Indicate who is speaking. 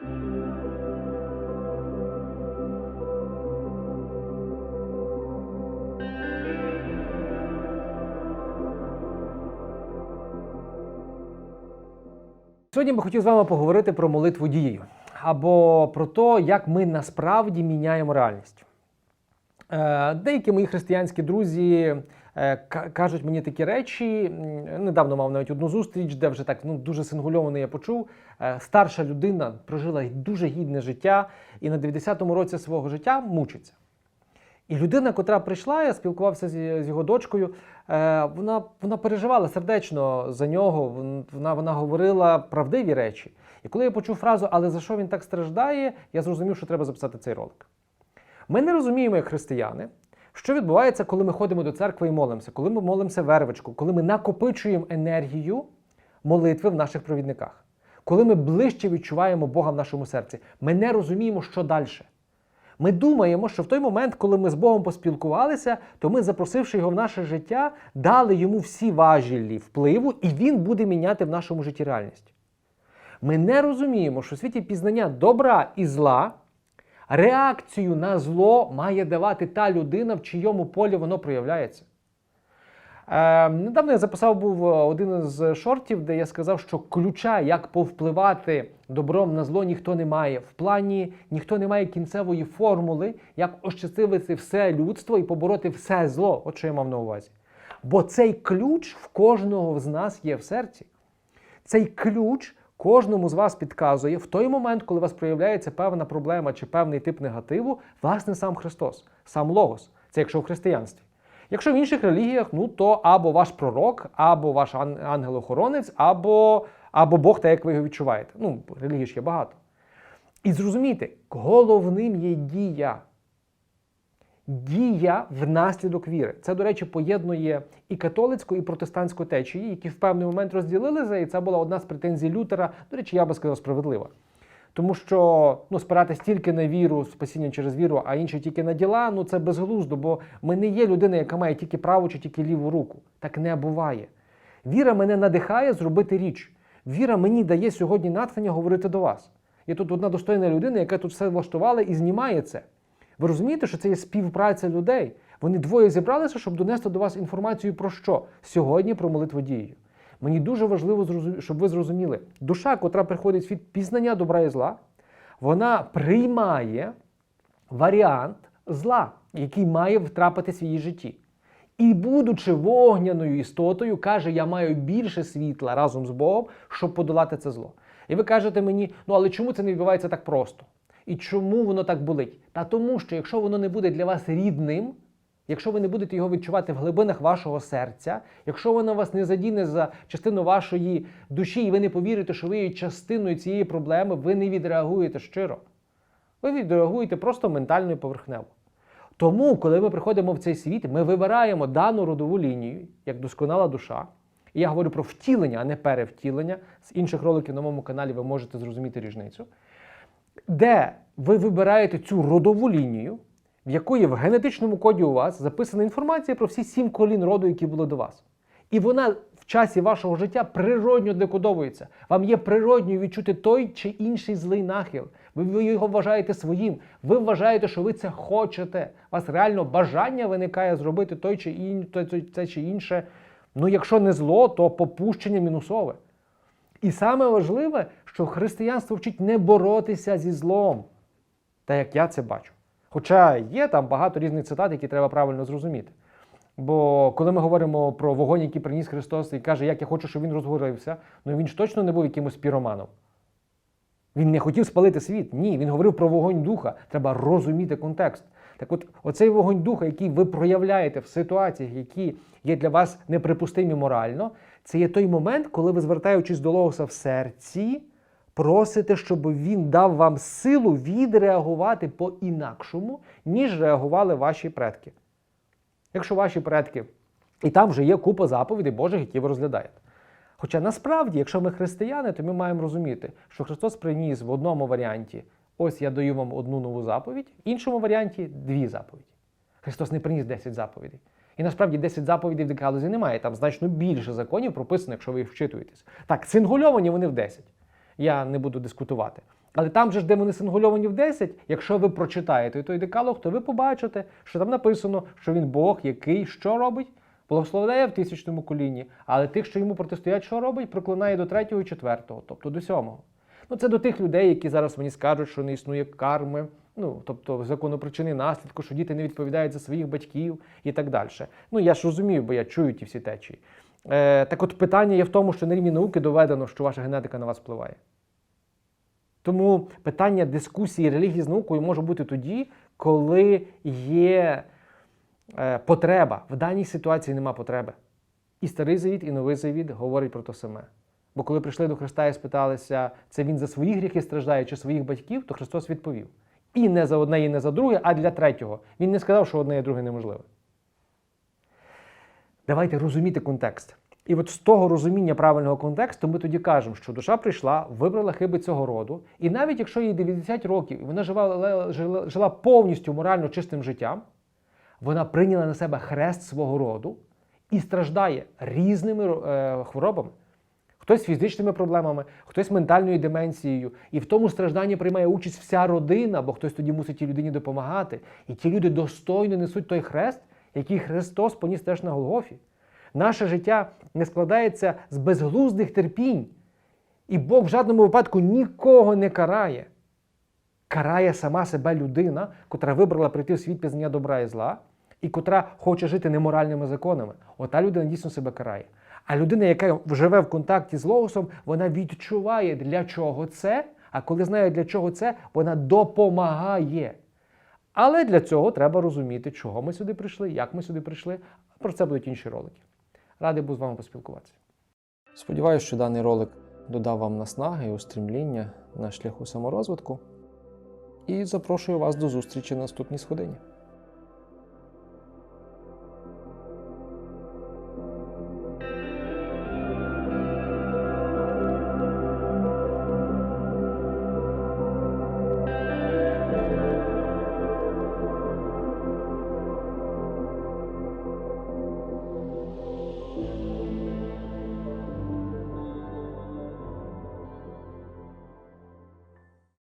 Speaker 1: Сьогодні би хотів з вами поговорити про молитву дією або про те, як ми насправді міняємо реальність. Е, Деякі мої християнські друзі кажуть мені такі речі. Недавно мав навіть одну зустріч, де вже так ну, дуже сингульовано я почув. Е, Старша людина прожила дуже гідне життя і на 90-му році свого життя мучиться. І людина, котра прийшла, я спілкувався з, з його дочкою, е, вона, вона переживала сердечно за нього, вона, вона говорила правдиві речі. І коли я почув фразу, але за що він так страждає, я зрозумів, що треба записати цей ролик. Ми не розуміємо, як християни, що відбувається, коли ми ходимо до церкви і молимося, коли ми молимося вервичку, коли ми накопичуємо енергію молитви в наших провідниках, коли ми ближче відчуваємо Бога в нашому серці. Ми не розуміємо, що далі. Ми думаємо, що в той момент, коли ми з Богом поспілкувалися, то ми, запросивши його в наше життя, дали йому всі важелі впливу, і він буде міняти в нашому житті реальність. Ми не розуміємо, що в світі пізнання добра і зла реакцію на зло має давати та людина, в чийому полі воно проявляється. Е, недавно я записав був е, один із шортів, де я сказав, що ключа, як повпливати добром на зло, ніхто не має. В плані ніхто не має кінцевої формули, як ощасливити все людство і побороти все зло. От що я мав на увазі. Бо цей ключ в кожного з нас є в серці. Цей ключ кожному з вас підказує в той момент, коли у вас проявляється певна проблема чи певний тип негативу, власне, сам Христос, сам Логос. Це якщо в християнстві. Якщо в інших релігіях, ну то або ваш пророк, або ваш ан- ангел-охоронець, або, або Бог, так як ви його відчуваєте. Ну, релігій ж є багато. І зрозумійте, головним є дія. Дія внаслідок віри. Це, до речі, поєднує і католицьку, і протестантську течії, які в певний момент розділилися, і це була одна з претензій Лютера. До речі, я би сказав, справедлива. Тому що ну, спиратись тільки на віру, спасіння через віру, а інші тільки на діла, ну це безглуздо, бо ми не є людина, яка має тільки праву чи тільки ліву руку. Так не буває. Віра мене надихає зробити річ. Віра мені дає сьогодні натхнення говорити до вас. Є тут одна достойна людина, яка тут все влаштувала і знімає це. Ви розумієте, що це є співпраця людей? Вони двоє зібралися, щоб донести до вас інформацію про що? Сьогодні про молитву дією. Мені дуже важливо, щоб ви зрозуміли, душа, котра приходить від пізнання добра і зла, вона приймає варіант зла, який має втрапитись в її житті. І, будучи вогняною істотою, каже: Я маю більше світла разом з Богом, щоб подолати це зло. І ви кажете мені, ну але чому це не відбувається так просто? І чому воно так болить? Та тому, що якщо воно не буде для вас рідним, якщо ви не будете його відчувати в глибинах вашого серця, якщо воно вас не задіне за частину вашої душі, і ви не повірите, що ви є частиною цієї проблеми, ви не відреагуєте щиро. Ви відреагуєте просто ментально і поверхнево. Тому, коли ми приходимо в цей світ, ми вибираємо дану родову лінію, як досконала душа. І я говорю про втілення, а не перевтілення. З інших роликів на моєму каналі ви можете зрозуміти різницю. Де ви вибираєте цю родову лінію, в якої в генетичному коді у вас записана інформація про всі сім колін роду, які були до вас. І вона в часі вашого життя природньо декодовується. Вам є природньо відчути той чи інший злий нахил. Ви- його вважаєте своїм. Ви вважаєте, що ви це хочете. У вас реально бажання виникає зробити той чи ін, це чи інше. Ну, якщо не зло, то попущення мінусове. І саме важливе, що християнство вчить не боротися зі злом, так як я це бачу. Хоча є там багато різних цитат, які треба правильно зрозуміти. Бо коли ми говоримо про вогонь, який приніс Христос, і каже, як я хочу, щоб він розгорився, ну він ж точно не був якимось піроманом. Він не хотів спалити світ. Ні, він говорив про вогонь духа. Треба розуміти контекст. Так от, оцей вогонь духа, який ви проявляєте в ситуаціях, які є для вас неприпустимі морально, це є той момент, коли ви, звертаючись до Логоса в серці, просите, щоб він дав вам силу відреагувати по-інакшому, ніж реагували ваші предки. Якщо ваші предки, і там вже є купа заповідей Божих, які ви розглядаєте. Хоча насправді, якщо ми християни, то ми маємо розуміти, що Христос приніс в одному варіанті: ось я даю вам одну нову заповідь, в іншому варіанті дві заповіді. Христос не приніс 10 заповідей. І насправді 10 заповідей в декалозі немає. Там значно більше законів прописано, якщо ви їх вчитуєтесь. Так, цингульовані вони в 10. Я не буду дискутувати. Але там же ж, де вони сингульовані в 10, якщо ви прочитаєте той декалог, то ви побачите, що там написано, що він Бог, який що робить? Благословляє в тисячному коліні, але тих, що йому протистоять, що робить, проклинає до третього і четвертого, тобто до сьомого. Ну, це до тих людей, які зараз мені скажуть, що не існує карми, ну тобто закону причини наслідку, що діти не відповідають за своїх батьків і так далі. Ну я ж розумію, бо я чую ті всі течії. Е, так от питання є в тому, що на рівні науки доведено, що ваша генетика на вас впливає. Тому питання дискусії релігії з наукою може бути тоді, коли є е, потреба. В даній ситуації нема потреби. І старий завіт, і новий завіт говорять про те саме. Бо коли прийшли до Христа і спиталися, це він за свої гріхи страждає чи своїх батьків, то Христос відповів. І не за одне, і не за друге, а для третього. Він не сказав, що одне і друге неможливе. Давайте розуміти контекст. І от з того розуміння правильного контексту ми тоді кажемо, що душа прийшла, вибрала хиби цього роду, і навіть якщо їй 90 років і вона жила, жила, жила повністю морально чистим життям, вона прийняла на себе хрест свого роду і страждає різними е, хворобами. Хтось фізичними проблемами, хтось ментальною деменцією. І в тому стражданні приймає участь вся родина, бо хтось тоді мусить тій людині допомагати. І ті люди достойно несуть той хрест, який Христос поніс теж на Голгофі. Наше життя не складається з безглуздих терпінь. І Бог в жодному випадку нікого не карає. Карає сама себе людина, котра вибрала прийти в світ пізнання добра і зла, і котра хоче жити неморальними законами. Ота людина дійсно себе карає. А людина, яка живе в контакті з Логосом, вона відчуває, для чого це. А коли знає, для чого це, вона допомагає. Але для цього треба розуміти, чого ми сюди прийшли, як ми сюди прийшли. Про це будуть інші ролики. Радий був з вами поспілкуватися. Сподіваюся, що даний ролик додав вам наснаги і устрімління на шляху саморозвитку. І запрошую вас до зустрічі на наступній сходині.